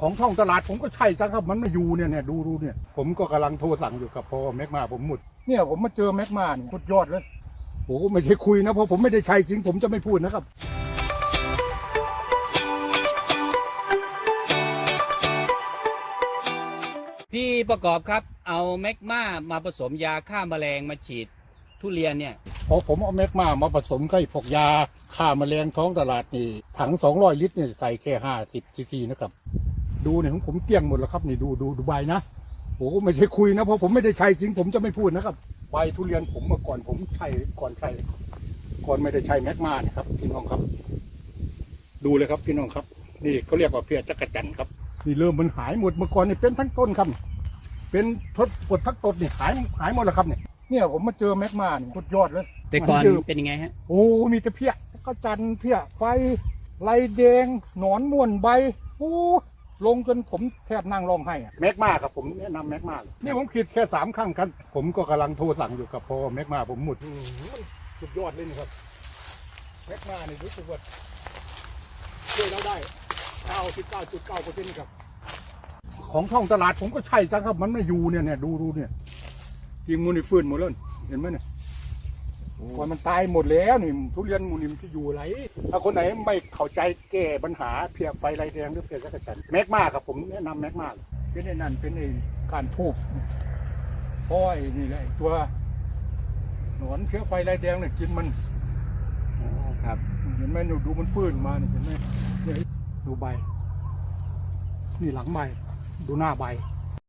ของช่องตลาดผมก็ใช่จังครับมันไม่อยู่เนี่ยเนี่ยดูดูเนี่ย ผมก็กำลังโทรสั่งอยู่กับพอแม็กมาผมหมดเนี่ยผมมาเจอแม็กมาเนี่ยสุดยอดเลยโอ้โหไม่ใช่คุยนะเพราะผมไม่ได้ใช้จริง ผมจะไม่พูดนะครับ พี่ประกอบครับเอาแมกมามาผสมยาฆ่าแมลงมาฉีดทุเรียนเนี่ยพอผมเอาแม็กมามาผสมกับไอ้พวกยาฆ่าแมลงท้องตลาดนี่ถังสองร้อยลิตรเนี่ยใส่แค่ห้าสิบซีซีนะครับ ดูเนี่ยของผมเกลี้ยงหมดแล้วครับนี่ดูดูดูใบนะโอ้โหไม่ใช่คุยนะเพราะผมไม่ได้ใช้จริงผมจะไม่พูดนะครับใบทุเรียนผมเมื่อก่อนผมใช้ก่อนใช้ก่อนไม่ได้ใช้แม็กมาเนี่ยครับพี่น้องครับ ดูเลยครับพี่น้องครับ นี่เขาเรียกว่าเพียจักรจันทร์ครับนี่เริ่มมันหายหมดเมื่อก่อนนี่เป็นทั้งต้นครับ เป็นทดปวดทั้งต้นนี่หายหายหมดแล้วครับเนี่ยเนี่ยผมมาเจอแม็กมาเนี่ยสุดยอดเลย แต่ก่อนเจอเป็นยังไงฮะโอ้มีแต่เพี้ยก็จันทร์เพี้ยไฟไรแดงหนอนม่วนใบโอ้ ลงจนผมแทบนั่งร้องไห้อะแม็กมาครับผมแนะนำแม็กมานี่ผมคิดแค่สามครั้งครับผมก็กำลังโทรสั่งอยู่กับพอแม็กมาผมหมดอื้อหือสุดยอดเลยนะครับแม็กมานี่รู้สึกว่าช่วยเราได้99.9เปอร์เซ็นต์ครับ ของช่องตลาดผมก็ใช่จังครับ มันไม่อยู่เนี่ยเนี่ยดูดูเนี่ยทีมมูนี่ฟื้นหมดแล้วนี่เห็นไหมเนี่ย ก่อนมันตายหมดแล้วนี่ทุเรียนหมูนิมจะอยู่ไหนถ้าคนไหนไม่เข้าใจแก้ปัญหาเพียไฟไรแดงหรือเพียจักรจันทร์แม็กมาครับผมแนะนำแม็กมาเป็นไอ้นั่นเป็นไอ้การทูบอ้อยนี่แหละไอ้ตัวหนอนเพียไฟไรแดงเนี่ยกินมันครับเห็นไหมหนูดูมันฟื้นมานี่เห็นไหมเนี่ยดูใบ นี่หลังใบ ดูหน้าใบ